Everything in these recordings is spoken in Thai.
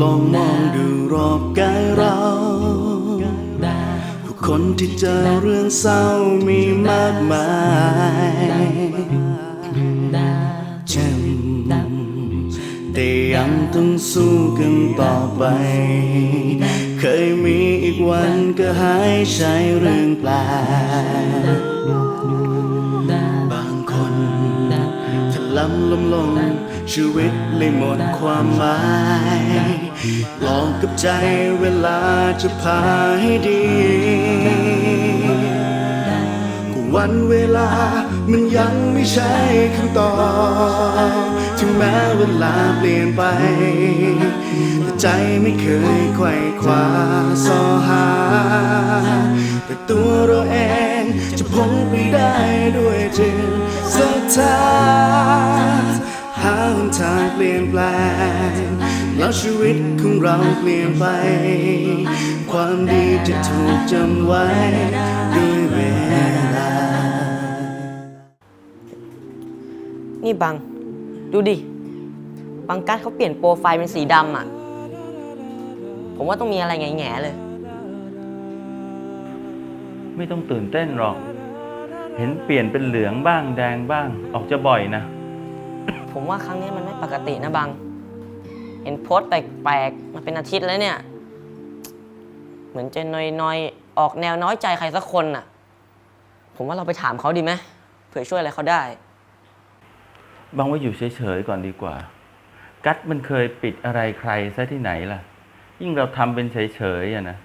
ลองมองดูรอบกายเราผู้คนที่เจอเรื่องเศร้ามีมากมายเจ็บแต่ยังต้องสู้กันต่อไป เคยมีอีกวันก็หายใช้เรื่องแปลกบางคนถลำล้มลง ชีวิตเลยหมดความหมายลองกับใจเวลาจะพาให้ดีก็วันเวลามันยังไม่ใช่คำตอบถึงแม้เวลาเปลี่ยนไป แต่ใจไม่เคยไขว่คว้าสอหา แต่ตัวเราเองจะพ้นไปได้ด้วยจิตศรัทธา หาหนทางเปลี่ยนแปลง แล้วชีวิตของเราเปลี่ยนไป ความดีจะถูกจำไว้ด้วยเวลา นี่บัง ดูดิ บังกัดเขาเปลี่ยนโปรไฟล์เป็นสีดำอะ ผมว่าต้องมีอะไรแง่ๆเลย ไม่ต้องตื่นเต้นหรอก เห็นเปลี่ยนเป็นเหลืองบ้างแดงบ้าง ออกจะบ่อยนะ ผมว่าครั้งนี้มันไม่ปกตินะบัง เห็นโพสต์แปลกๆมาเป็นอาทิตย์แล้วเนี่ย เหมือนจะนอยๆ ออกแนวน้อยใจใครสักคนน่ะ ผมว่าเราไปถามเขาดีไหมเผื่อช่วยอะไรเขาได้บางว่าอยู่เฉยๆก่อนดีกว่า กัดมันเคยปิดอะไรใครซะที่ไหนล่ะ ยิ่งเราทำเป็นเฉยๆอะนะ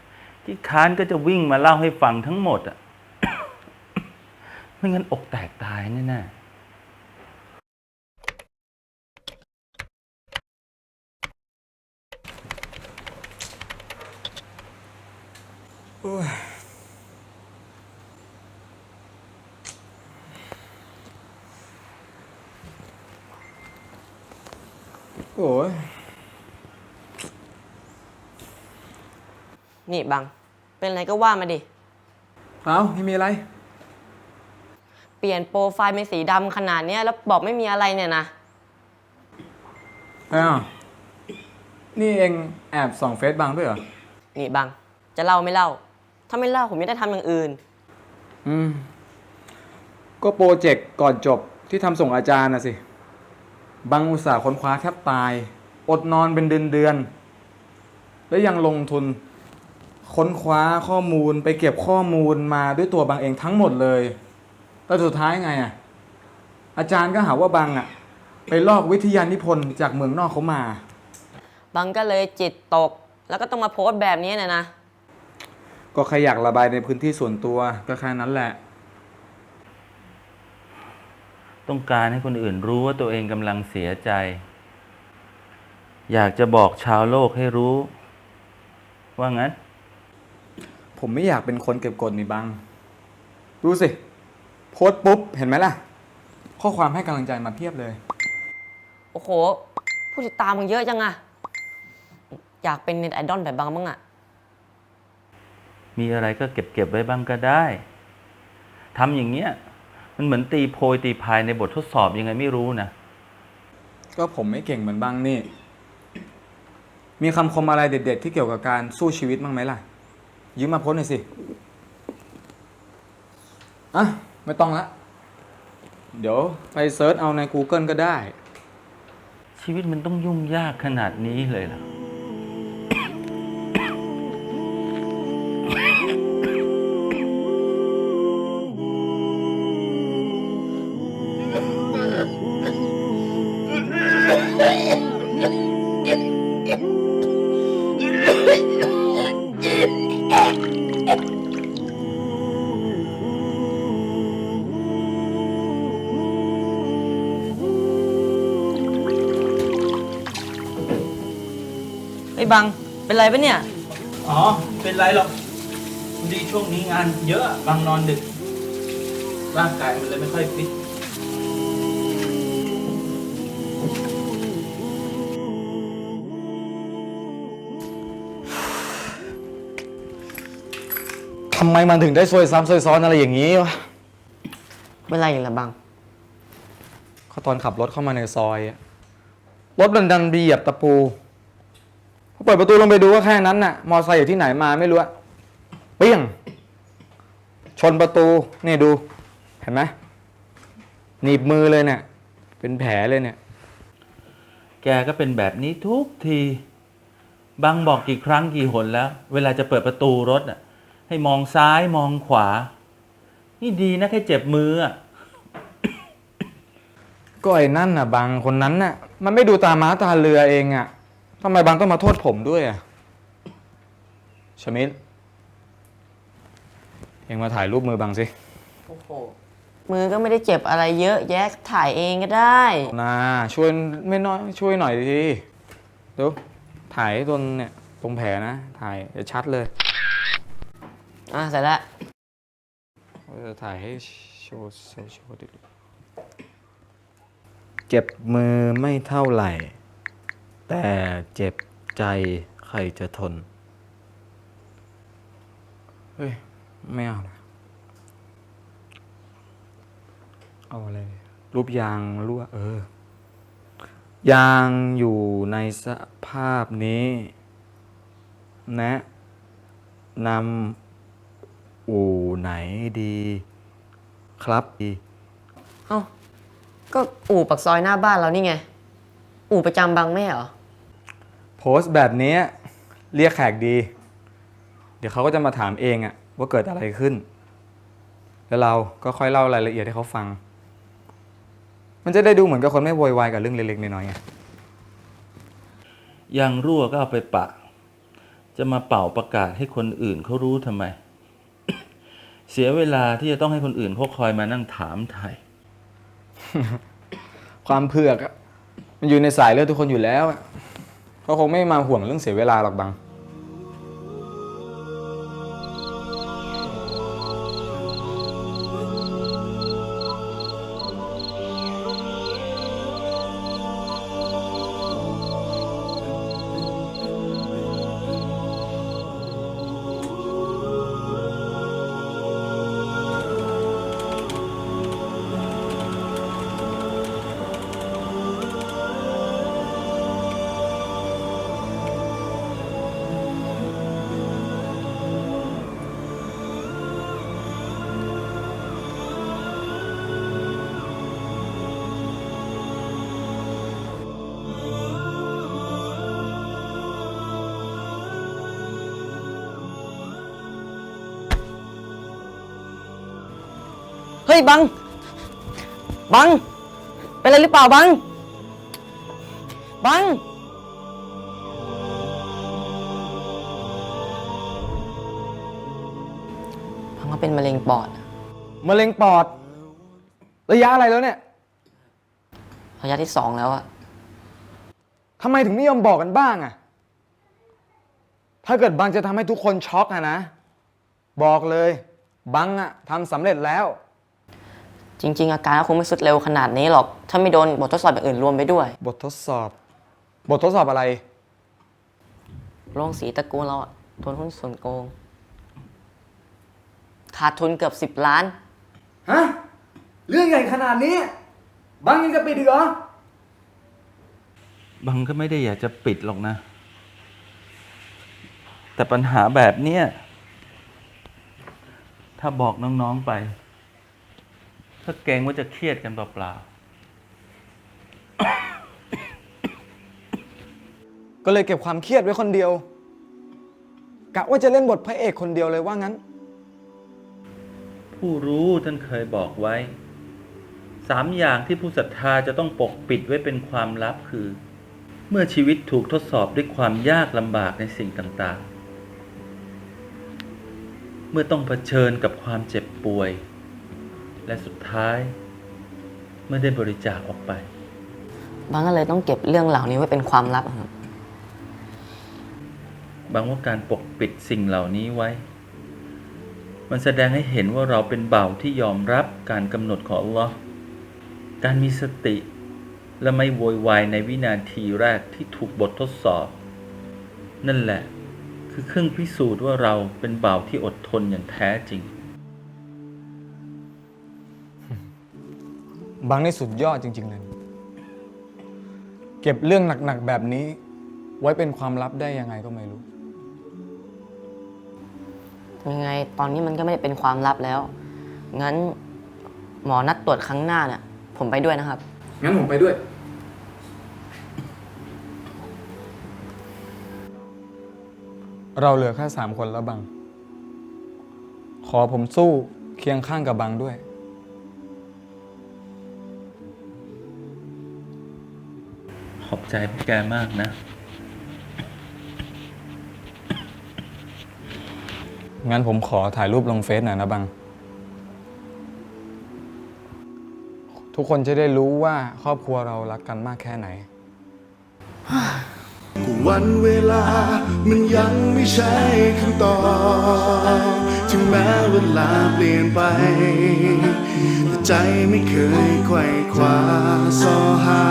ที่ค้านก็จะวิ่งมาเล่าให้ฟังทั้งหมดอะ ไม่งั้นอกแตกตายแน่ๆ โอ้ยนี่บัง เป็นอะไรก็ว่ามาดิ เอาไม่มีอะไร เปลี่ยนโปรไฟล์เป็นสีดำขนาดเนี้ยแล้วบอกไม่มีอะไรเนี่ยนะ อ้าว นี่เองแอบส่องเฟซบังด้วยเหรอ นี่บัง จะเล่าไม่เล่า ถ้าไม่เล่าผมจะได้ทำอย่างอื่น อืม ก็โปรเจกต์ก่อนจบที่ทำส่งอาจารย์นะสิบังอุตส่าห์ค้นคว้าแทบตาย อดนอนเป็นเดือนเดือนๆแล้วยังลงทุน ค้นคว้าข้อมูลไปเก็บข้อมูลมาด้วยตัวบังเองทั้งหมดเลยแต่สุดท้ายไงอะ อาจารย์ก็หาว่าบังอะ ไปลอกวิทยานิพนธ์จากเมืองนอกเขามา บังก็เลยจิตตก แล้วก็ต้องมาโพสต์แบบนี้เนี่ยนะ ก็แค่อยากระบายในพื้นที่ส่วนตัวก็แค่นั้นแหละ ต้องการให้คนอื่นรู้ว่าตัวเองกำลังเสียใจ อยากจะบอกชาวโลกให้รู้ ว่างั้น ผมไม่อยากเป็นคนเก็บกดนี่บัง ดูสิ โพสต์ปุ๊บ เห็นไหมล่ะ ข้อความให้กำลังใจมาเพียบเลย โอ้โห ผู้ติดตามมึงเยอะจังอะอยากเป็นเน็ตไอดอลแบบบังบ้างอะ มีอะไรก็เก็บเก็บไว้บ้างก็ได้ทำอย่างเงี้ย มันเหมือนตีโพยตีพายในบททดสอบยังไงไม่รู้นะ ก็ผมไม่เก่งเหมือนบังนี่ มีคำคมอะไรเด็ด ๆ ที่เกี่ยวกับการสู้ชีวิตบ้างไหมล่ะ ยืมมาโพสต์หน่อยสิ อะ ไม่ต้องละ เดี๋ยวไปเซิร์ชเอาใน Google ก็ได้ ชีวิตมันต้องยุ่งยากขนาดนี้เลยเหรอ ไอ้ยบัง เป็นไรปะเนี่ย อ๋อ เป็นไรหรอกดีช่วงนี้งานเยอะบางนอนดึก ร่างกายมันเลยไม่ค่อยฟิต ทำไมมันถึงได้ซวยซ้ำซวยซ้อนอะไรอย่างนี้วะเป็นไรอย่างละบัง ก็ตอนขับรถเข้ามาในซอยอะรถมันดันไปเหยียบตะปูพอ เปิดประตูลงไปดูก็แค่นั้นน่ะ มอไซค์อยู่ที่ไหนมาไม่รู้อะเปี้ยง ชนประตูนี่ดู เห็นไหมหนีบมือเลยเนี่ย เป็นแผลเลยเนี่ย แกก็เป็นแบบนี้ทุกที บังบอกกี่ครั้งกี่หนแล้ว เวลาจะเปิดประตูรถอะ ให้มองซ้ายมองขวา นี่ดีนะแค่เจ็บมืออะ ก็ไอ้นั่นน่ะ บางคนนั้นน่ะ มันไม่ดูตาม้าตาเรือเองอะ ทำไมบางต้องมาโทษผมด้วยอะชมิดเองมาถ่ายรูปมือบางสิโอ้โห มือก็ไม่ได้เจ็บอะไรเยอะแยะถ่ายเองก็ได้ นาช่วยไม่น้อยช่วยหน่อยดิดูถ่ายให้ตรงเนี่ยตรงแผลนะ ถ่ายเดี๋ยวชัดเลยอะเสร็จแล้วเราจะถ่ายให้โชว์โชว์โชว์ดิเจ็บมือไม่เท่าไหร่ แต่เจ็บใจใครจะทน เฮ้ย ไม่เอานะเอาอะไร รูปยางรั่ว เออ ยางอยู่ในสภาพนี้ แนะนำอู่ไหนดี ครับดีเอ้าก็อู่ปักซอยหน้าบ้านเรานี่ไง อู่ประจำบางไม่เหรอ โพสต์แบบนี้เรียกแขกดี เดี๋ยวเขาก็จะมาถามเองอะว่าเกิดอะไรขึ้น แล้วเราก็ค่อยเล่ารายละเอียดให้เขาฟัง มันจะได้ดูเหมือนกับคนไม่โวยวายกับเรื่องเล็กๆน้อยๆไงยางรั่วก็เอาไปปะ จะมาเป่าประกาศให้คนอื่นเขารู้ทำไม เสียเวลาที่จะต้องให้คนอื่นเขาคอยมานั่งถามไทย ความเผือกอะมันอยู่ในสายเลือดทุกคนอยู่แล้วอะ เขาคงไม่มาห่วงเรื่องเสียเวลาหรอกบัง ฮ้ยบัง บัง เป็นอะไรหรือเปล่าบัง บัง บังว่าเป็นมะเร็งปอดมะเร็งปอด ระยะอะไรแล้วเนี่ยระยะที่สองแล้วอะทำไมถึงไม่ยอมบอกกันบ้างอะถ้าเกิดบังจะทำให้ทุกคนช็อกอะนะ บอกเลย บังอะทำสำเร็จแล้ว จริง ๆ อาการก็คงไม่สุดเร็วขนาดนี้หรอก ถ้าไม่โดนบททดสอบอย่างอื่นรวมไปด้วย บททดสอบ บททดสอบอะไร โรงสีตระกูลเราอะโดนหุ้นส่วนโกง ขาดทุนเกือบสิบล้าน ฮะ เรื่องใหญ่ขนาดนี้บังยังจะปิดอีกเหรอบังก็ไม่ได้อยากจะปิดหรอกนะ แต่ปัญหาแบบเนี้ย ถ้าบอกน้อง ๆ ไป ถ้าเกรงว่าจะเครียดกันเปล่าก็เลยเก็บความเครียดไว้คนเดียว กะว่าจะเล่นบทพระเอกคนเดียวเลยว่างั้นๆผู้รู้ท่านเคยบอกไว้ สามอย่างที่ผู้ศรัทธาจะต้องปกปิดไว้เป็นความลับคือ เมื่อชีวิตถูกทดสอบด้วยความยากลำบากในสิ่งต่างๆ เมื่อต้องเผชิญกับความเจ็บป่วย และสุดท้าย เมื่อได้บริจาคออกไป บางก็เลยต้องเก็บเรื่องเหล่านี้ไว้เป็นความลับอะครับ บางว่าการปกปิดสิ่งเหล่านี้ไว้ มันแสดงให้เห็นว่าเราเป็นเบาที่ยอมรับการกำหนดของอัลลอฮ์การมีสติและไม่โวยวายในวินาทีแรกที่ถูกบททดสอบ นั่นแหละ คือเครื่องพิสูจน์ว่าเราเป็นเบาที่อดทนอย่างแท้จริง บังนี่สุดยอดจริง ๆ เลย เก็บเรื่องหนัก ๆ แบบนี้ ไว้เป็นความลับได้ยังไงก็ไม่รู้ ยังไงตอนนี้มันก็ไม่ได้เป็นความลับแล้ว งั้นหมอนัดตรวจครั้งหน้าเนี่ยผมไปด้วยนะครับ งั้นผมไปด้วย เราเหลือแค่สามคนแล้วบัง ขอผมสู้เคียงข้างกับบังด้วย อบใจพวกแกมากนะ งั้นผมขอถ่ายรูปลงเฟซหน่อยนะบัง ทุกคนจะได้รู้ว่าครอบครัวเรารักกันมากแค่ไหนวันเวลา มันยังไม่ใช่คำตอบ ถึงแม้เวลาเปลี่ยนไปแต่ ใจไม่เคยไขว่คว้าสอหา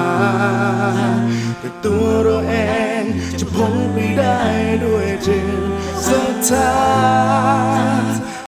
แต่ตัวเราเองจะพ้นไปได้ด้วยจิตศรัทธา